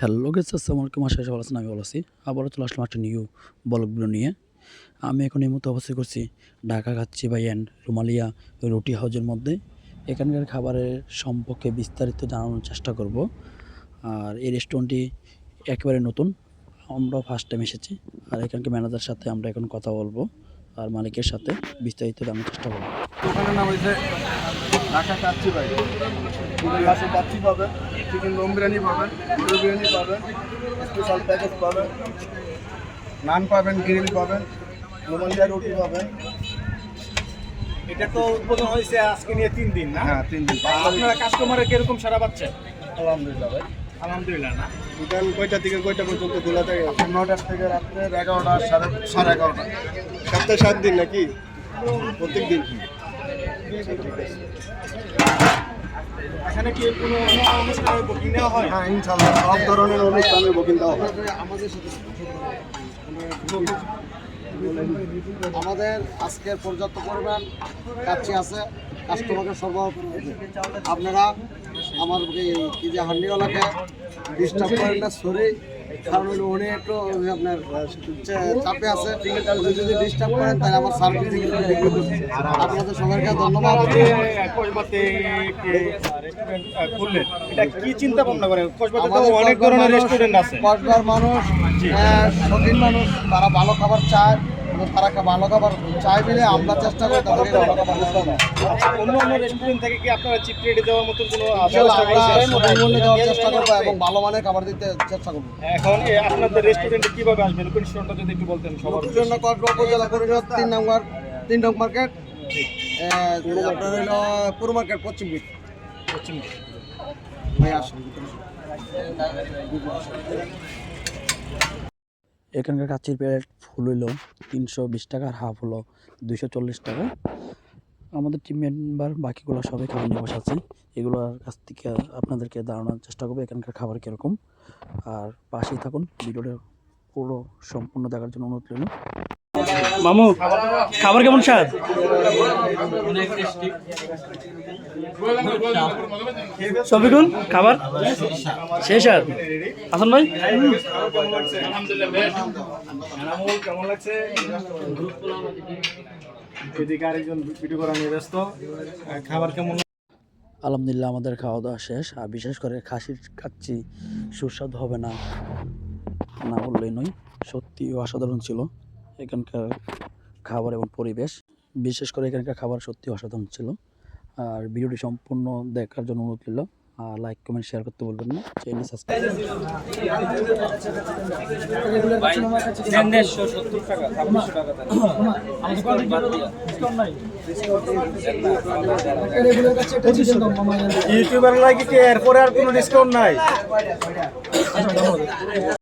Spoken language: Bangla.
হ্যালো গেস আসসালামু আলাইকুম আশা ভালো আছেন, আমি ভালো আছি। আবারও চলে আসলাম একটা নিউ ব্লগগুলো নিয়ে। আমি এখন এই মুহূর্তে অবস্থায় করছি ঢাকা খাচ্ছি বাই অ্যান্ড রুমালিয়া রুটি হাউজের মধ্যে। এখানকার খাবারের সম্পর্কে বিস্তারিত জানানোর চেষ্টা করব। আর এই রেস্টুরেন্টটি একেবারে নতুন। আমরাও ফার্স্ট টাইম এসেছি। আর এখানকার ম্যানেজার সাথে আমরা এখন কথা বলব। আর মালিকের সাথে বিস্তারিত জানার চেষ্টা করব। ঢাকা কাচ্চি ভাই চিকেন দম বিরিয়ানি পাবেন গরু বিরিয়ানি পাবেন স্পেশাল প্যাকেজ পাবেন নান পাবেন গ্রিল পাবেন রোমালিয়া রুটি পাবেন। এটা তো উদ্বোধন হয়েছে আজকে নিয়ে তিন দিন না? হ্যাঁ তিন দিন। আপনারা কাস্টমারের কীরকম সারা পাচ্ছেন? আলহামদুলিল্লাহ ভাই। আলহামদুলিল্লাহ না। দোকান কয়টা থেকে কয়টা পর্যন্ত খোলা থাকে? নটার থেকে রাত্রে এগারোটা সাড়ে সাড়ে এগারোটা। সপ্তাহে সাত দিন নাকি? প্রত্যেক দিন এখানে কি কোনো অনুষ্ঠানের বুকিং নেওয়া হয়? হ্যাঁ ইনশাল্লাহ সব ধরনের অনুষ্ঠানের বুকিং দেওয়া হয়। আমাদের আজকের পর্যাপ্ত করবেন কাছে আছে কাস্টমারকে সর্ব আপনারা আমার এই কি যে হান্ডিওয়ালাকে ডিস্টার্ব করেন না সরি কারণ হলো উনি একটু আপনার চাপে আছে। উনি যদি ডিস্টার্ব করেন তাহলে আমার সার্ভিস আপনাদের সবাইকে ধন্যবাদ খুললেন এটা কি চিন্তা ভাবনা করেন অনেক ধরনের মানুষ- রেস্টুরেন্ট আছে। কসবার মানুষ আহ, মানুষ তারা ভালো খাবার চায়। এবং তারা ভালো খাবার চাই বলে আমরা চেষ্টা করি তাদেরকে ভালো খাবার অন্য অন্য রেস্টুরেন্ট থেকে কি আপনারা চিপ রেটে দেওয়ার কোনো দেওয়ার চেষ্টা করব এবং ভালো মানের খাবার দিতে চেষ্টা করব। এখন আপনাদের রেস্টুরেন্টে কীভাবে আসবেন লোকেশনটা যদি একটু বলতেন সবার জন্য কসবা উপজেলা পরিষদ তিন নম্বর তিন নং মার্কেট আপনার হইল পুরো মার্কেট পশ্চিম দিক। পশ্চিম ভাই আসুন। এখানকার কাচির প্লেট ফুল হইল তিনশো বিশ টাকা আর হাফ হলো দুশো চল্লিশ টাকা। আমাদের টিম মেম্বার বাকিগুলো সবাই খাবার নিয়ে বসে আছে। এগুলোর কাছ থেকে আপনাদেরকে দাঁড়ানোর চেষ্টা করব এখানকার খাবার কীরকম। আর পাশেই থাকুন ভিডিওটা পুরো সম্পূর্ণ দেখার জন্য অনুরোধ রইল। মামু খাবার কেমন স্বাদ? সবিকুল খাবার? শেষ আর? আসন ভাই? খাবার কেমন আলহামদুলিল্লাহ, আমাদের খাওয়া দাওয়া শেষ। আর বিশেষ করে খাসির খাচ্ছি সুস্বাদু হবে না না বললেই নয়, সত্যি অসাধারণ ছিল এখানকার খাবার এবং পরিবেশ। বিশেষ করে এখানকার খাবার সত্যি অসাধারণ ছিল। আর ভিডিওটি সম্পূর্ণ দেখার জন্য অনুরোধ রইল। আর লাইক কমেন্ট শেয়ার করতে বলবেন না। চ্যানেল সাবস্ক্রাইব ইউটিউবার লাগে এরপরে আর কোনো ডিসকাউন্ট নাই।